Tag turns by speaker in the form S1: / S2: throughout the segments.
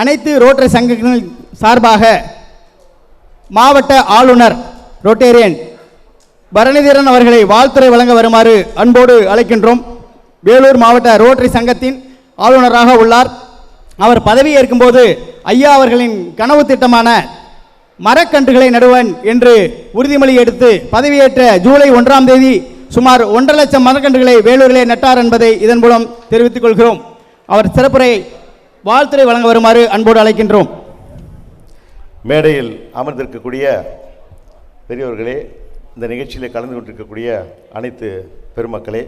S1: அனைத்து ரோட்டரி சங்கங்கள் சார்பாக மாவட்ட ஆளுநர் ரொட்டேரியன் பரணிதரன் அவர்களை வாழ்த்துரை வழங்க வருமாறு அன்போடு அழைக்கின்றோம். வேலூர் மாவட்ட ரோட்டரி சங்கத்தின் ஆளுநராக உள்ளார். அவர் பதவியேற்கும் போது ஐயா அவர்களின் கனவு திட்டமான மரக்கன்றுகளை நடுவன் என்று உறுதிமொழி எடுத்து பதவியேற்ற ஜூலை ஒன்றாம் தேதி சுமார் ஒன்றரை லட்சம் மரக்கன்றுகளை வேலூரிலே நட்டார் என்பதை இதன் மூலம் தெரிவித்துக் கொள்கிறோம். அவர் சிறப்புரை வாழ்த்துறை வழங்க வருமாறு அன்போடு அழைக்கின்றோம்.
S2: மேடையில் அமர்ந்திருக்கக்கூடிய பெரியவர்களே இந்த நிகழ்ச்சியில் கலந்து கொண்டிருக்கக்கூடிய அனைத்து பெருமக்களே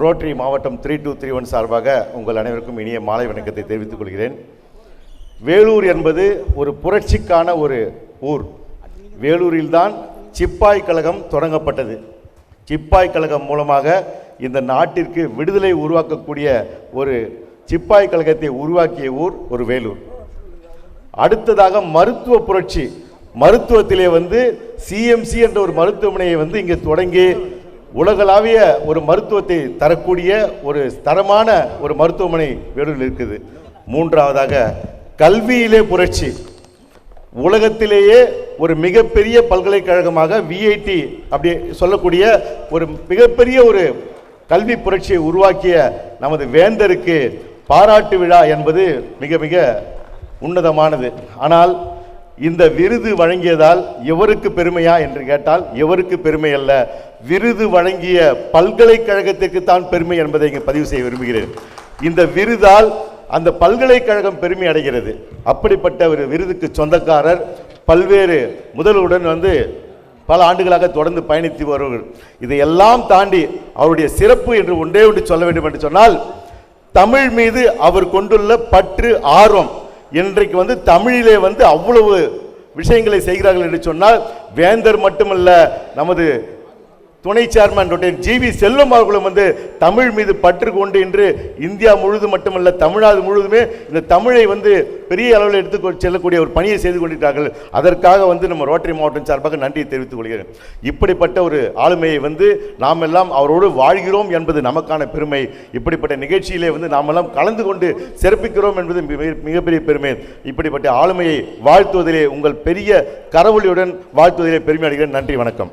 S2: ரோட்டரி மாவட்டம் த்ரீ டூ த்ரீ ஒன் சார்பாக உங்கள் அனைவருக்கும் இனிய மாலை வணக்கத்தை தெரிவித்துக் கொள்கிறேன். வேலூர் என்பது ஒரு புரட்சிக்கான ஒரு ஊர். வேலூரில்தான் சிப்பாய் கழகம் தொடங்கப்பட்டது. சிப்பாய் கழகம் மூலமாக இந்த நாட்டிற்கு விடுதலை உருவாக்கக்கூடிய ஒரு சிப்பாய் கழகத்தை உருவாக்கிய ஊர் ஒரு வேலூர். அடுத்ததாக மருத்துவ புரட்சி. மருத்துவத்திலே வந்து சிஎம்சி என்ற ஒரு மருத்துவமனையை வந்து இங்கே தொடங்கி உலகளாவிய ஒரு மருத்துவத்தை தரக்கூடிய ஒரு தரமான ஒரு மருத்துவமனை வேலூரில் இருக்குது. மூன்றாவதாக கல்வியிலே புரட்சி. உலகத்திலேயே ஒரு மிகப்பெரிய பல்கலைக்கழகமாக விஐடி அப்படி சொல்லக்கூடிய ஒரு மிகப்பெரிய ஒரு கல்வி புரட்சியை உருவாக்கிய நமது வேந்தருக்கு பாராட்டு விழா என்பது மிக மிக உன்னதமானது. ஆனால் இந்த விருது வழங்கியதால் எவருக்கு பெருமையா என்று கேட்டால் எவருக்கு பெருமை அல்ல. விருது வழங்கிய பல்கலைக்கழகத்திற்கு தான் பெருமை என்பதை இங்கே பதிவு செய்ய விரும்புகிறேன். இந்த விருதால் அந்த பல்கலைக்கழகம் பெருமை அடைகிறது. அப்படிப்பட்ட ஒரு விருதுக்கு சொந்தக்காரர் பல்வேறு முதல்வருடன் வந்து பல ஆண்டுகளாக தொடர்ந்து பயணித்து வருவார்கள். இதையெல்லாம் தாண்டி அவருடைய சிறப்பு என்று ஒன்றே ஒன்று சொல்ல வேண்டும் என்று சொன்னால் தமிழ் மீது அவர் கொண்டுள்ள பற்று ஆர்வம். இன்றைக்கு வந்து தமிழிலே வந்து அவ்வளவு விஷயங்களை செய்கிறார்கள் என்று சொன்னால் வேந்தர் மட்டுமல்ல நமது துணை சேர்மன் டாக்டர் ஜி வி செல்லும் அவர்களும் வந்து தமிழ் மீது பற்று கொண்டு இன்று இந்தியா முழுதும் மட்டுமல்ல தமிழ்நாடு முழுதுமே இந்த தமிழை வந்து பெரிய அளவில் எடுத்து செல்லக்கூடிய ஒரு பணியை செய்து கொண்டிருக்கிறார்கள். அதற்காக வந்து நம்ம ரோட்டரி மாவட்டம் சார்பாக நன்றியை தெரிவித்துக் கொள்கிறேன். இப்படிப்பட்ட ஒரு ஆளுமையை வந்து நாம் எல்லாம் அவரோடு வாழ்கிறோம் என்பது நமக்கான பெருமை. இப்படிப்பட்ட நிகழ்ச்சியிலே வந்து நாம் எல்லாம் கலந்து கொண்டு சிறப்பிக்கிறோம் என்பது மிகப்பெரிய பெருமை. இப்படிப்பட்ட ஆளுமையை வாழ்த்துவதிலே உங்கள் பெரிய கரவொலியுடன் வாழ்த்துவதிலே பெருமை அடைகிறேன். நன்றி வணக்கம்.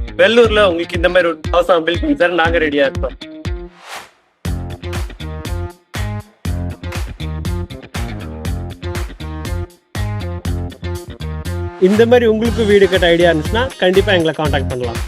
S3: வெள்ளூர்ல உங்களுக்கு இந்த மாதிரி ஒரு ஹவுஸ் பில் பண்ணி சார் நாங்க ரெடியா இருக்கோம் இந்த மாதிரி உங்களுக்கு வீடு கட்ட ஐடியா இருந்துச்சுன்னா கண்டிப்பா எங்களை காண்டாக்ட் பண்ணலாம்.